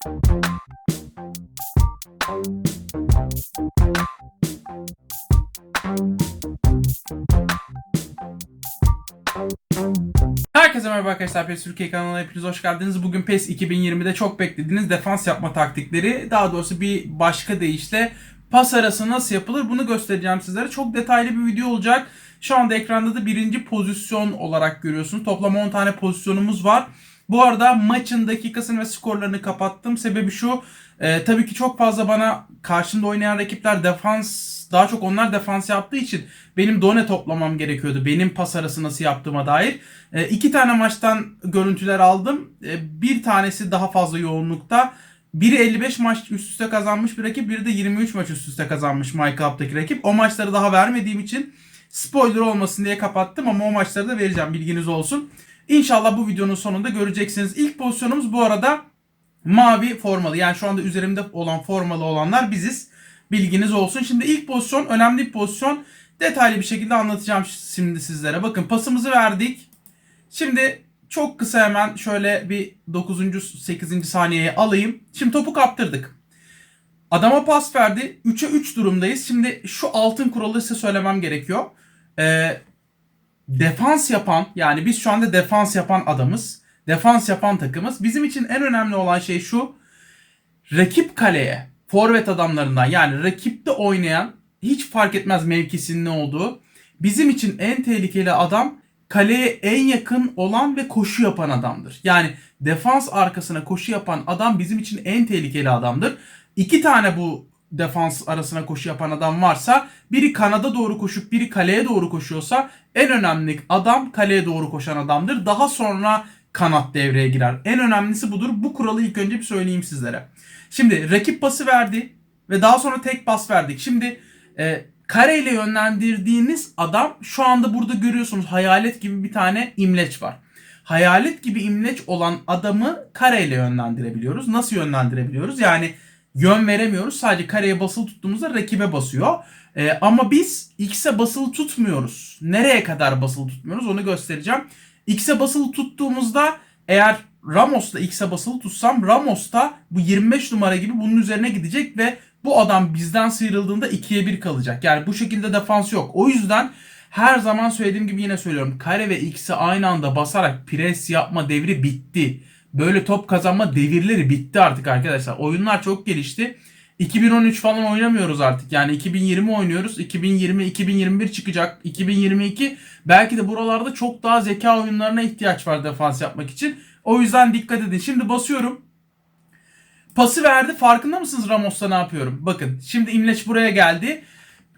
Herkese merhaba arkadaşlar PES Türkiye kanalına hepiniz hoş geldiniz. Bugün PES 2020'de çok beklediğiniz defans yapma taktikleri daha doğrusu bir başka deyişle pas arası nasıl yapılır bunu göstereceğim sizlere. Çok detaylı bir video olacak. Şu anda ekranda da birinci pozisyon olarak görüyorsunuz. Toplam 10 tane pozisyonumuz var. Bu arada maçın dakikasını ve skorlarını kapattım. Sebebi şu. e, tabii ki çok fazla bana karşımda oynayan rakipler defans daha çok onlar defans yaptığı için benim done toplamam gerekiyordu. Benim pas arası nasıl yaptığıma dair. E, iki tane maçtan görüntüler aldım. E, bir tanesi daha fazla yoğunlukta. Biri 55 maç üst üste kazanmış bir rakip, biri de 23 maç üst üste kazanmış My Cup'taki rakip. O maçları daha vermediğim için spoiler olmasın diye kapattım ama o maçları da vereceğim bilginiz olsun. İnşallah bu videonun sonunda göreceksiniz. İlk pozisyonumuz bu arada mavi formalı. Yani şu anda üzerimde olan formalı olanlar biziz. Bilginiz olsun. Şimdi ilk pozisyon önemli bir pozisyon. Detaylı bir şekilde anlatacağım şimdi sizlere. Bakın pasımızı verdik. Şimdi çok kısa hemen şöyle bir 9. 8. saniyeye alayım. Şimdi topu kaptırdık. Adama pas verdi. 3'e 3 durumdayız. Şimdi şu altın kuralı size söylemem gerekiyor. Ee, defans yapan yani biz şu anda defans yapan adamız. Defans yapan takımız. Bizim için en önemli olan şey şu. Rakip kaleye forvet adamlarından yani rakipte oynayan hiç fark etmez mevkisinin ne olduğu. Bizim için en tehlikeli adam kaleye en yakın olan ve koşu yapan adamdır. Yani defans arkasına koşu yapan adam bizim için en tehlikeli adamdır. İki tane bu defans arasına koşu yapan adam varsa biri kanada doğru koşup biri kaleye doğru koşuyorsa en önemli adam kaleye doğru koşan adamdır. Daha sonra kanat devreye girer. En önemlisi budur. Bu kuralı ilk önce bir söyleyeyim sizlere. Şimdi rakip pası verdi ve daha sonra tek pas verdik. Şimdi e, kareyle yönlendirdiğiniz adam şu anda burada görüyorsunuz hayalet gibi bir tane imleç var. Hayalet gibi imleç olan adamı kareyle yönlendirebiliyoruz. Nasıl yönlendirebiliyoruz? Yani yön veremiyoruz. Sadece kareye basılı tuttuğumuzda rakibe basıyor. E, ama biz X'e basılı tutmuyoruz. Nereye kadar basılı tutmuyoruz onu göstereceğim. X'e basılı tuttuğumuzda eğer Ramos'ta X'e basılı tutsam Ramos'ta bu 25 numara gibi bunun üzerine gidecek ve bu adam bizden sıyrıldığında 2'ye 1 kalacak. Yani bu şekilde defans yok. O yüzden her zaman söylediğim gibi yine söylüyorum. Kare ve X'i aynı anda basarak pres yapma devri bitti. Böyle top kazanma devirleri bitti artık arkadaşlar. Oyunlar çok gelişti. 2013 falan oynamıyoruz artık. Yani 2020 oynuyoruz. 2020 2021 çıkacak. 2022 belki de buralarda çok daha zeka oyunlarına ihtiyaç var defans yapmak için. O yüzden dikkat edin. Şimdi basıyorum. Pası verdi. Farkında mısınız Ramos'ta ne yapıyorum? Bakın şimdi İmleç buraya geldi.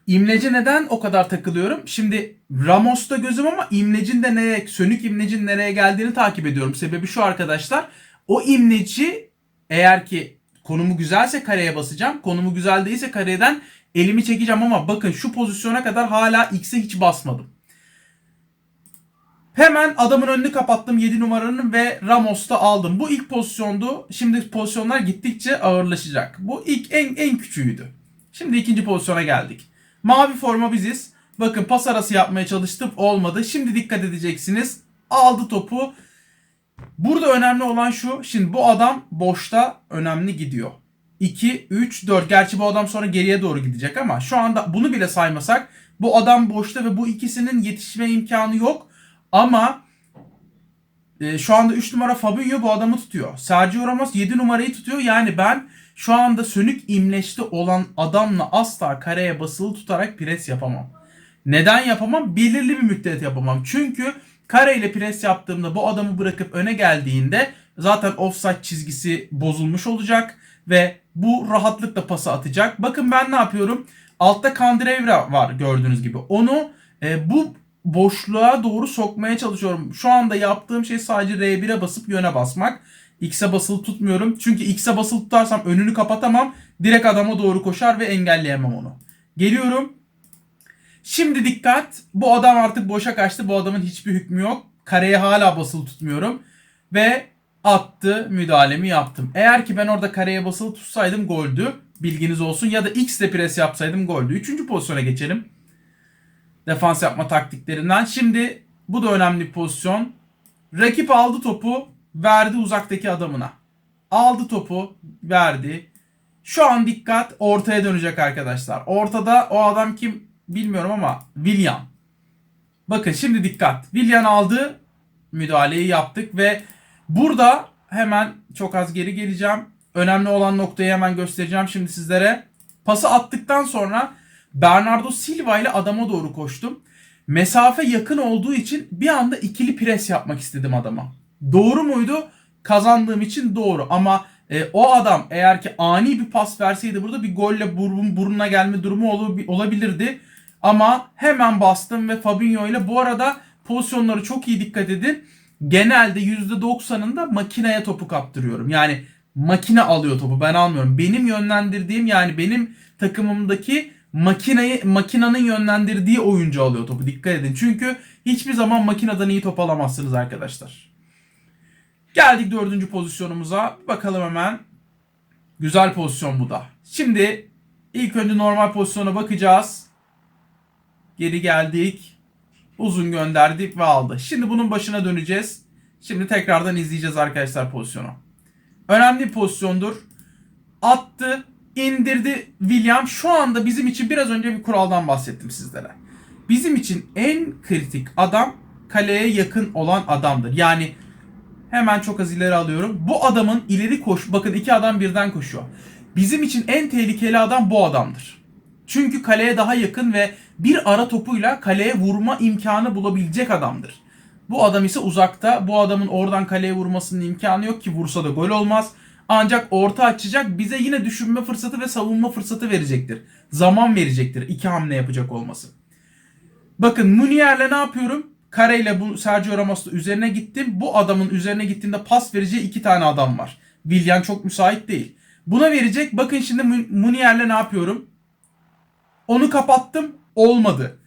İmlece neden o kadar takılıyorum? Şimdi Ramos'ta gözüm ama İmlecin de nereye, sönük İmlecin nereye geldiğini takip ediyorum. Sebebi şu arkadaşlar. O İmleci eğer ki konumu güzelse kareye basacağım. Konumu güzel değilse kareden elimi çekeceğim ama bakın şu pozisyona kadar hala X'e hiç basmadım. Hemen adamın önünü kapattım 7 numaranın ve Ramos'ta aldım. Bu ilk pozisyondu. Şimdi pozisyonlar gittikçe ağırlaşacak. Bu ilk en en küçüğüydü. Şimdi ikinci pozisyona geldik. Mavi forma biziz. Bakın pas arası yapmaya çalıştım olmadı. Şimdi dikkat edeceksiniz. Aldı topu. Burada önemli olan şu. Şimdi bu adam boşta önemli gidiyor. 2, 3, 4. Gerçi bu adam sonra geriye doğru gidecek ama şu anda bunu bile saymasak bu adam boşta ve bu ikisinin yetişme imkanı yok. Ama e, şu anda 3 numara Fabinho bu adamı tutuyor. Sergio Ramos 7 numarayı tutuyor. Yani ben şu anda sönük imleçte olan adamla asla kareye basılı tutarak pres yapamam. Neden yapamam? Belirli bir müddet yapamam. Çünkü kareyle pres yaptığımda bu adamı bırakıp öne geldiğinde zaten offside çizgisi bozulmuş olacak ve bu rahatlıkla pası atacak. Bakın ben ne yapıyorum? Altta Kandrevra var gördüğünüz gibi. Onu e, bu boşluğa doğru sokmaya çalışıyorum. Şu anda yaptığım şey sadece R1'e basıp yöne basmak. X'e basılı tutmuyorum. Çünkü X'e basılı tutarsam önünü kapatamam. Direkt adama doğru koşar ve engelleyemem onu. Geliyorum. Şimdi dikkat. Bu adam artık boşa kaçtı. Bu adamın hiçbir hükmü yok. Kareye hala basılı tutmuyorum. Ve attı müdahalemi yaptım. Eğer ki ben orada kareye basılı tutsaydım goldü. Bilginiz olsun. Ya da X ile pres yapsaydım goldü. Üçüncü pozisyona geçelim. Defans yapma taktiklerinden. Şimdi bu da önemli pozisyon. Rakip aldı topu verdi uzaktaki adamına. Aldı topu, verdi. Şu an dikkat ortaya dönecek arkadaşlar. Ortada o adam kim bilmiyorum ama William. Bakın şimdi dikkat. William aldı. Müdahaleyi yaptık ve burada hemen çok az geri geleceğim. Önemli olan noktayı hemen göstereceğim şimdi sizlere. Pası attıktan sonra Bernardo Silva ile adama doğru koştum. Mesafe yakın olduğu için bir anda ikili pres yapmak istedim adama. Doğru muydu? Kazandığım için doğru ama e, o adam eğer ki ani bir pas verseydi burada bir golle burun buruna gelme durumu ol- olabilirdi. Ama hemen bastım ve Fabinho ile bu arada pozisyonları çok iyi dikkat edin. Genelde %90'ında makineye topu kaptırıyorum. Yani makine alıyor topu ben almıyorum. Benim yönlendirdiğim yani benim takımımdaki makineyi makinenin yönlendirdiği oyuncu alıyor topu. Dikkat edin. Çünkü hiçbir zaman makineden iyi top alamazsınız arkadaşlar. Geldik dördüncü pozisyonumuza. Bakalım hemen. Güzel pozisyon bu da. Şimdi ilk önce normal pozisyona bakacağız. Geri geldik. Uzun gönderdik ve aldı. Şimdi bunun başına döneceğiz. Şimdi tekrardan izleyeceğiz arkadaşlar pozisyonu. Önemli bir pozisyondur. Attı, indirdi William. Şu anda bizim için biraz önce bir kuraldan bahsettim sizlere. Bizim için en kritik adam kaleye yakın olan adamdır. Yani hemen çok az ileri alıyorum. Bu adamın ileri koş. Bakın iki adam birden koşuyor. Bizim için en tehlikeli adam bu adamdır. Çünkü kaleye daha yakın ve bir ara topuyla kaleye vurma imkanı bulabilecek adamdır. Bu adam ise uzakta. Bu adamın oradan kaleye vurmasının imkanı yok ki vursa da gol olmaz. Ancak orta açacak bize yine düşünme fırsatı ve savunma fırsatı verecektir. Zaman verecektir iki hamle yapacak olması. Bakın Munier'le ne yapıyorum? Kareyle bu Sergio Ramos'la üzerine gittim. Bu adamın üzerine gittiğimde pas vereceği iki tane adam var. Willian çok müsait değil. Buna verecek. Bakın şimdi Mu- Munier'le ne yapıyorum? Onu kapattım. Olmadı.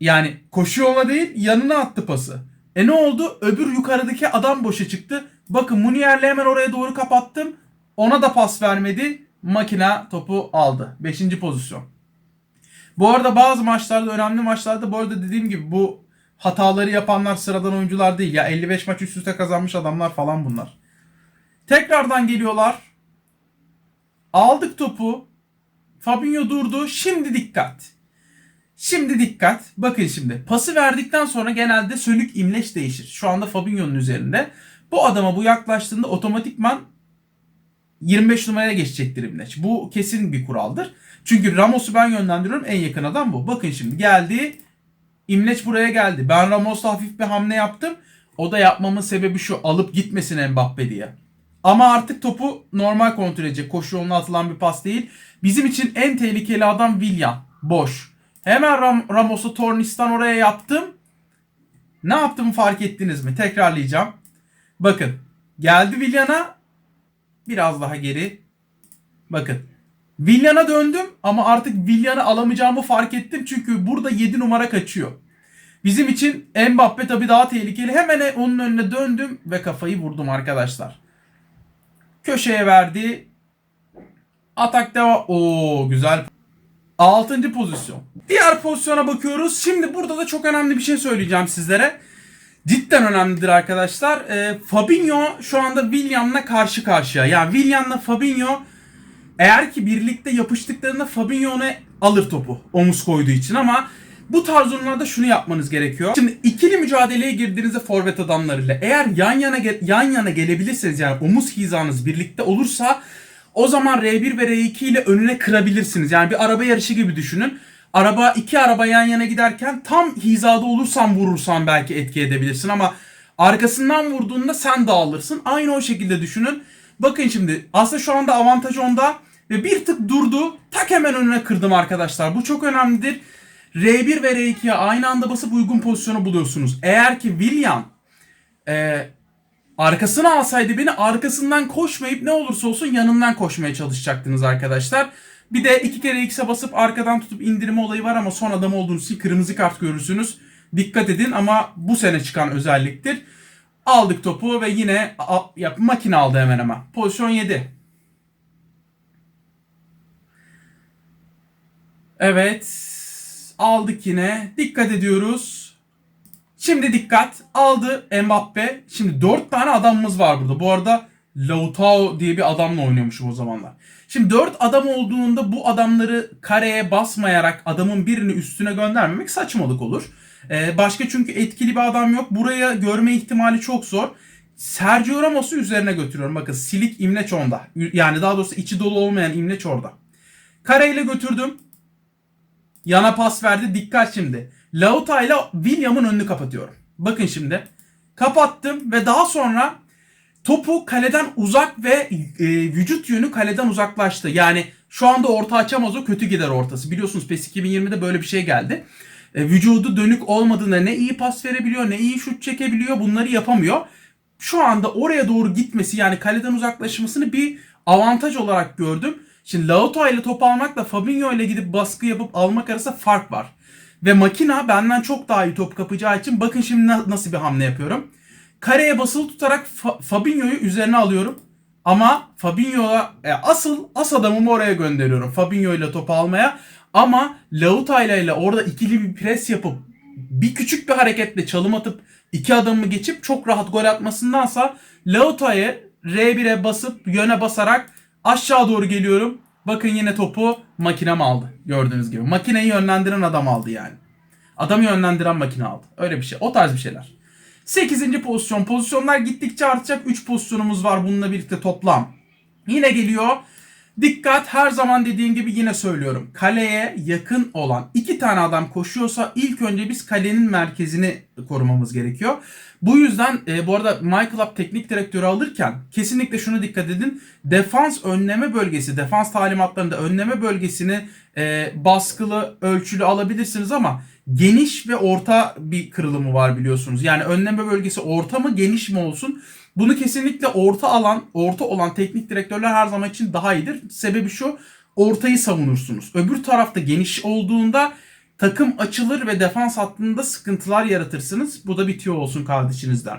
Yani koşu yoluna değil yanına attı pası. E ne oldu? Öbür yukarıdaki adam boşa çıktı. Bakın Munier'le hemen oraya doğru kapattım. Ona da pas vermedi. Makina topu aldı. Beşinci pozisyon. Bu arada bazı maçlarda önemli maçlarda bu arada dediğim gibi bu hataları yapanlar sıradan oyuncular değil ya 55 maç üst üste kazanmış adamlar falan bunlar. Tekrardan geliyorlar. Aldık topu. Fabinho durdu. Şimdi dikkat. Şimdi dikkat. Bakın şimdi. Pası verdikten sonra genelde sönük imleç değişir. Şu anda Fabinho'nun üzerinde. Bu adama bu yaklaştığında otomatikman 25 numaraya geçecektir imleç. Bu kesin bir kuraldır. Çünkü Ramos'u ben yönlendiriyorum. En yakın adam bu. Bakın şimdi geldi. İmleç buraya geldi. Ben Ramos'la hafif bir hamle yaptım. O da yapmamın sebebi şu. Alıp gitmesin Mbappe diye. Ama artık topu normal kontrol edecek. Koşu yoluna atılan bir pas değil. Bizim için en tehlikeli adam William. Boş. Hemen Ram Ramos'u Tornistan oraya yaptım. Ne yaptığımı fark ettiniz mi? Tekrarlayacağım. Bakın. Geldi Willian'a. Biraz daha geri. Bakın. Willian'a döndüm ama artık Willian'ı alamayacağımı fark ettim. Çünkü burada 7 numara kaçıyor. Bizim için Mbappe tabii daha tehlikeli. Hemen onun önüne döndüm ve kafayı vurdum arkadaşlar. Köşeye verdi. Atak devam. Oo güzel. 6. pozisyon. Diğer pozisyona bakıyoruz. Şimdi burada da çok önemli bir şey söyleyeceğim sizlere. Cidden önemlidir arkadaşlar. Ee, Fabinho şu anda William'la karşı karşıya. Yani William'la Fabinho eğer ki birlikte yapıştıklarında Fabinho ona alır topu omuz koyduğu için ama bu tarz durumlarda şunu yapmanız gerekiyor. Şimdi ikili mücadeleye girdiğinizde forvet adamlarıyla eğer yan yana yan yana gelebilirseniz yani omuz hizanız birlikte olursa o zaman R1 ve R2 ile önüne kırabilirsiniz. Yani bir araba yarışı gibi düşünün. Araba iki araba yan yana giderken tam hizada olursan vurursan belki etki edebilirsin ama arkasından vurduğunda sen dağılırsın. Aynı o şekilde düşünün. Bakın şimdi aslında şu anda avantaj onda ve bir tık durdu. Tak hemen önüne kırdım arkadaşlar. Bu çok önemlidir. R1 ve R2'ye aynı anda basıp uygun pozisyonu buluyorsunuz. Eğer ki William e, arkasına alsaydı beni arkasından koşmayıp ne olursa olsun yanından koşmaya çalışacaktınız arkadaşlar. Bir de iki kere X'e basıp arkadan tutup indirme olayı var ama son adam olduğunuz için kırmızı kart görürsünüz. Dikkat edin ama bu sene çıkan özelliktir. Aldık topu ve yine a- ya, makine aldı hemen hemen. Pozisyon 7. Evet. Aldık yine. Dikkat ediyoruz. Şimdi dikkat. Aldı Mbappe. Şimdi 4 tane adamımız var burada. Bu arada Lautaro diye bir adamla oynuyormuşum o zamanlar. Şimdi 4 adam olduğunda bu adamları kareye basmayarak adamın birini üstüne göndermemek saçmalık olur. Ee, başka çünkü etkili bir adam yok. Buraya görme ihtimali çok zor. Sergio Ramos'u üzerine götürüyorum. Bakın silik imleç onda. Yani daha doğrusu içi dolu olmayan imleç orada. Kareyle götürdüm. Yana pas verdi. Dikkat şimdi. Lauta ile William'ın önünü kapatıyorum. Bakın şimdi. Kapattım ve daha sonra topu kaleden uzak ve e, vücut yönü kaleden uzaklaştı. Yani şu anda orta açamaz o kötü gider ortası. Biliyorsunuz PES 2020'de böyle bir şey geldi. E, vücudu dönük olmadığında ne iyi pas verebiliyor ne iyi şut çekebiliyor bunları yapamıyor. Şu anda oraya doğru gitmesi yani kaleden uzaklaşmasını bir avantaj olarak gördüm. Şimdi Lautaro ile top almakla Fabinho ile gidip baskı yapıp almak arasında fark var. Ve makina benden çok daha iyi top kapacağı için bakın şimdi nasıl bir hamle yapıyorum. Kareye basılı tutarak Fa- Fabinho'yu üzerine alıyorum. Ama Fabinho'ya e, asıl as adamımı oraya gönderiyorum. Fabinho ile topu almaya. Ama Lautaro ile orada ikili bir pres yapıp bir küçük bir hareketle çalım atıp iki adamı geçip çok rahat gol atmasındansa Lautaro'ya R1'e basıp yöne basarak aşağı doğru geliyorum. Bakın yine topu makinem aldı. Gördüğünüz gibi. Makineyi yönlendiren adam aldı yani. Adamı yönlendiren makine aldı. Öyle bir şey. O tarz bir şeyler. 8. pozisyon. Pozisyonlar gittikçe artacak. 3 pozisyonumuz var bununla birlikte toplam. Yine geliyor. Dikkat her zaman dediğim gibi yine söylüyorum. Kaleye yakın olan iki tane adam koşuyorsa ilk önce biz kalenin merkezini korumamız gerekiyor. Bu yüzden e, bu arada Michael Up teknik direktörü alırken kesinlikle şunu dikkat edin. Defans önleme bölgesi, defans talimatlarında önleme bölgesini e, baskılı, ölçülü alabilirsiniz ama geniş ve orta bir kırılımı var biliyorsunuz. Yani önleme bölgesi orta mı geniş mi olsun? Bunu kesinlikle orta alan, orta olan teknik direktörler her zaman için daha iyidir. Sebebi şu, ortayı savunursunuz. Öbür tarafta geniş olduğunda takım açılır ve defans hattında sıkıntılar yaratırsınız. Bu da bitiyor olsun kardeşinizden.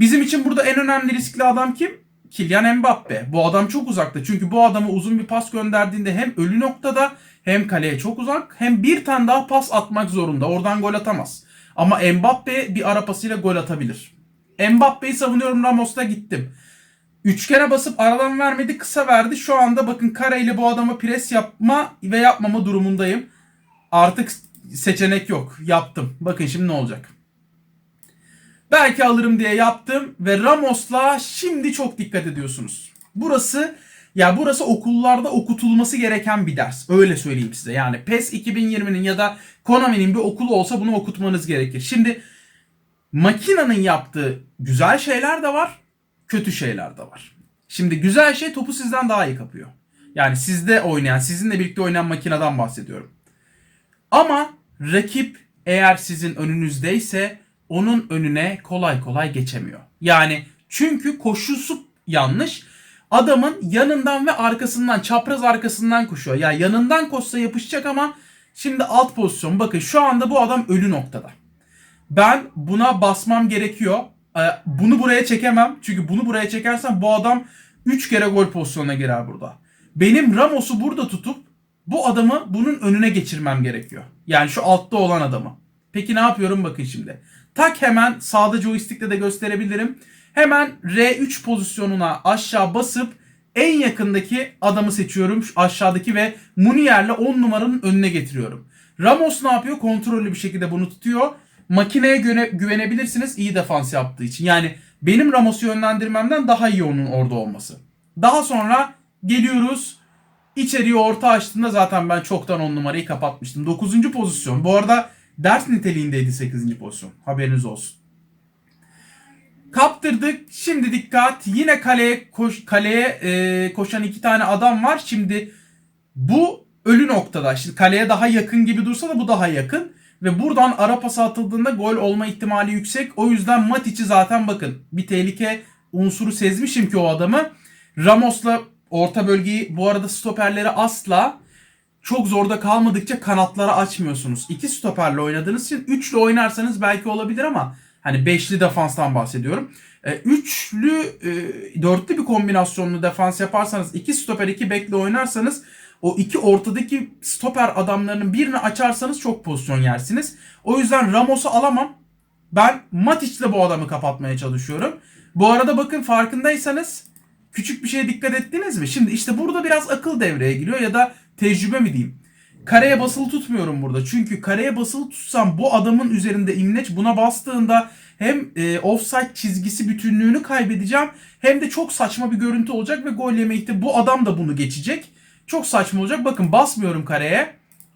Bizim için burada en önemli riskli adam kim? Kylian Mbappe. Bu adam çok uzakta. Çünkü bu adamı uzun bir pas gönderdiğinde hem ölü noktada hem kaleye çok uzak hem bir tane daha pas atmak zorunda. Oradan gol atamaz. Ama Mbappe bir ara pasıyla gol atabilir. Mbappe'yi savunuyorum Ramos'ta gittim. Üçgene basıp aradan vermedi kısa verdi. Şu anda bakın kareyle bu adama pres yapma ve yapmama durumundayım. Artık seçenek yok. Yaptım. Bakın şimdi ne olacak. Belki alırım diye yaptım ve Ramos'la şimdi çok dikkat ediyorsunuz. Burası ya burası okullarda okutulması gereken bir ders. Öyle söyleyeyim size. Yani PES 2020'nin ya da Konami'nin bir okulu olsa bunu okutmanız gerekir. Şimdi makinanın yaptığı güzel şeyler de var, kötü şeyler de var. Şimdi güzel şey topu sizden daha iyi kapıyor. Yani sizde oynayan, sizinle birlikte oynayan makineden bahsediyorum. Ama rakip eğer sizin önünüzdeyse onun önüne kolay kolay geçemiyor. Yani çünkü koşusu yanlış. Adamın yanından ve arkasından, çapraz arkasından koşuyor. Ya yani yanından koşsa yapışacak ama şimdi alt pozisyon. Bakın şu anda bu adam ölü noktada. Ben buna basmam gerekiyor. Ee, bunu buraya çekemem. Çünkü bunu buraya çekersem bu adam 3 kere gol pozisyonuna girer burada. Benim Ramos'u burada tutup bu adamı bunun önüne geçirmem gerekiyor. Yani şu altta olan adamı. Peki ne yapıyorum bakın şimdi. Tak hemen sağda joystickle de gösterebilirim. Hemen R3 pozisyonuna aşağı basıp en yakındaki adamı seçiyorum. Şu aşağıdaki ve Munier'le 10 numaranın önüne getiriyorum. Ramos ne yapıyor? Kontrollü bir şekilde bunu tutuyor. Makineye güvene, güvenebilirsiniz iyi defans yaptığı için. Yani benim Ramos'u yönlendirmemden daha iyi onun orada olması. Daha sonra geliyoruz. İçeriği orta açtığında zaten ben çoktan 10 numarayı kapatmıştım. 9. pozisyon. Bu arada ders niteliğindeydi 8. pozisyon. Haberiniz olsun. Kaptırdık. Şimdi dikkat. Yine kaleye koş, kaleye e, koşan iki tane adam var. Şimdi bu ölü noktada. Şimdi kaleye daha yakın gibi dursa da bu daha yakın. Ve buradan ara pas atıldığında gol olma ihtimali yüksek. O yüzden Matic'i zaten bakın bir tehlike unsuru sezmişim ki o adamı. Ramos'la orta bölgeyi bu arada stoperleri asla çok zorda kalmadıkça kanatlara açmıyorsunuz. İki stoperle oynadığınız için üçlü oynarsanız belki olabilir ama hani beşli defanstan bahsediyorum. E, üçlü, e, dörtlü bir kombinasyonlu defans yaparsanız iki stoper iki bekle oynarsanız o iki ortadaki stoper adamlarının birini açarsanız çok pozisyon yersiniz. O yüzden Ramos'u alamam. Ben Matic'le bu adamı kapatmaya çalışıyorum. Bu arada bakın farkındaysanız küçük bir şeye dikkat ettiniz mi? Şimdi işte burada biraz akıl devreye giriyor ya da tecrübe mi diyeyim. Kareye basılı tutmuyorum burada. Çünkü kareye basılı tutsam bu adamın üzerinde imleç buna bastığında hem e, offside çizgisi bütünlüğünü kaybedeceğim hem de çok saçma bir görüntü olacak ve gol yeme ihtimali bu adam da bunu geçecek. Çok saçma olacak. Bakın basmıyorum kareye.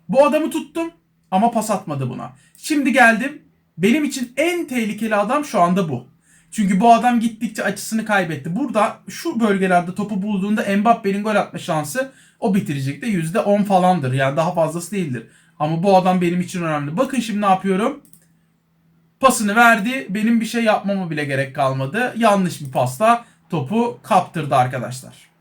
Bu adamı tuttum ama pas atmadı buna. Şimdi geldim. Benim için en tehlikeli adam şu anda bu. Çünkü bu adam gittikçe açısını kaybetti. Burada şu bölgelerde topu bulduğunda Mbappe'nin gol atma şansı o bitirecek de %10 falandır. Yani daha fazlası değildir. Ama bu adam benim için önemli. Bakın şimdi ne yapıyorum? Pasını verdi. Benim bir şey yapmama bile gerek kalmadı. Yanlış bir pasla topu kaptırdı arkadaşlar.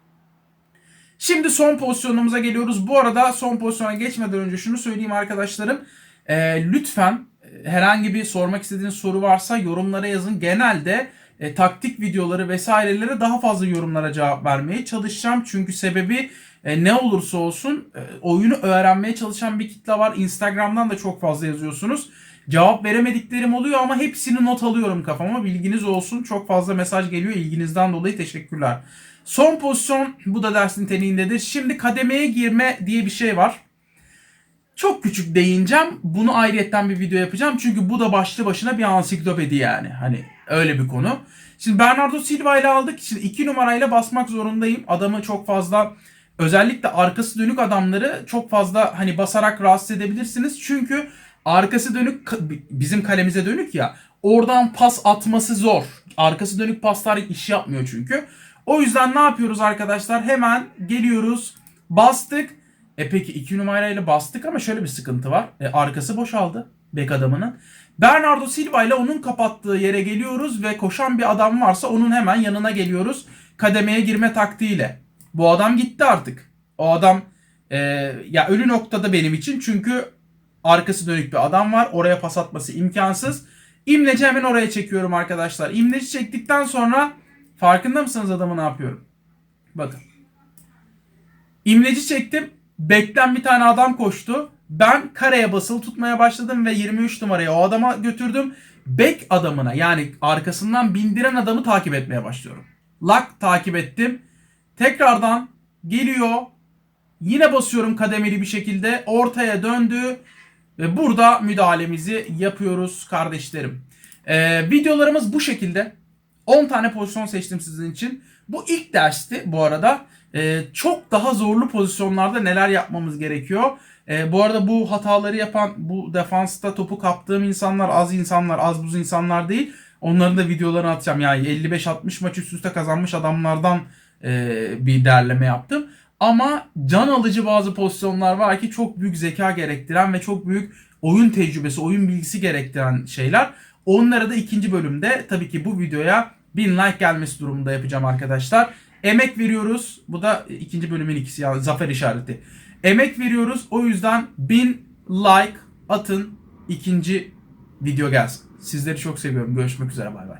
Şimdi son pozisyonumuza geliyoruz. Bu arada son pozisyona geçmeden önce şunu söyleyeyim arkadaşlarım. Ee, lütfen e, herhangi bir sormak istediğiniz soru varsa yorumlara yazın. Genelde e, taktik videoları vesairelere daha fazla yorumlara cevap vermeye çalışacağım. Çünkü sebebi e, ne olursa olsun e, oyunu öğrenmeye çalışan bir kitle var. Instagram'dan da çok fazla yazıyorsunuz. Cevap veremediklerim oluyor ama hepsini not alıyorum kafama. Bilginiz olsun. Çok fazla mesaj geliyor. İlginizden dolayı teşekkürler. Son pozisyon bu da dersin niteliğindedir. Şimdi kademeye girme diye bir şey var. Çok küçük değineceğim. Bunu ayrıyetten bir video yapacağım. Çünkü bu da başlı başına bir ansiklopedi yani. Hani öyle bir konu. Şimdi Bernardo Silva ile aldık. Şimdi 2 numarayla basmak zorundayım. Adamı çok fazla özellikle arkası dönük adamları çok fazla hani basarak rahatsız edebilirsiniz. Çünkü arkası dönük bizim kalemize dönük ya. Oradan pas atması zor. Arkası dönük paslar iş yapmıyor çünkü. O yüzden ne yapıyoruz arkadaşlar? Hemen geliyoruz. Bastık. E peki 2 numarayla bastık ama şöyle bir sıkıntı var. E, arkası boşaldı bek adamının. Bernardo Silva ile onun kapattığı yere geliyoruz ve koşan bir adam varsa onun hemen yanına geliyoruz. Kademeye girme taktiğiyle. Bu adam gitti artık. O adam e, ya ölü noktada benim için çünkü arkası dönük bir adam var. Oraya pas atması imkansız. İmleci hemen oraya çekiyorum arkadaşlar. İmleci çektikten sonra farkında mısınız adamı ne yapıyorum? Bakın. İmleci çektim. Bekten bir tane adam koştu. Ben kareye basılı tutmaya başladım ve 23 numaraya o adama götürdüm. Bek adamına yani arkasından bindiren adamı takip etmeye başlıyorum. Lak takip ettim. Tekrardan geliyor. Yine basıyorum kademeli bir şekilde. Ortaya döndü. Ve burada müdahalemizi yapıyoruz kardeşlerim. Ee, videolarımız bu şekilde. 10 tane pozisyon seçtim sizin için. Bu ilk dersti bu arada. Ee, çok daha zorlu pozisyonlarda neler yapmamız gerekiyor. Ee, bu arada bu hataları yapan, bu defansta topu kaptığım insanlar az insanlar, az buz insanlar değil. Onların da videolarını atacağım. Yani 55-60 maç üst üste kazanmış adamlardan e, bir derleme yaptım. Ama can alıcı bazı pozisyonlar var ki çok büyük zeka gerektiren ve çok büyük oyun tecrübesi, oyun bilgisi gerektiren şeyler. Onları da ikinci bölümde tabii ki bu videoya 1000 like gelmesi durumunda yapacağım arkadaşlar. Emek veriyoruz. Bu da ikinci bölümün ikisi yani zafer işareti. Emek veriyoruz. O yüzden 1000 like atın. ikinci video gelsin. Sizleri çok seviyorum. Görüşmek üzere. Bay bay.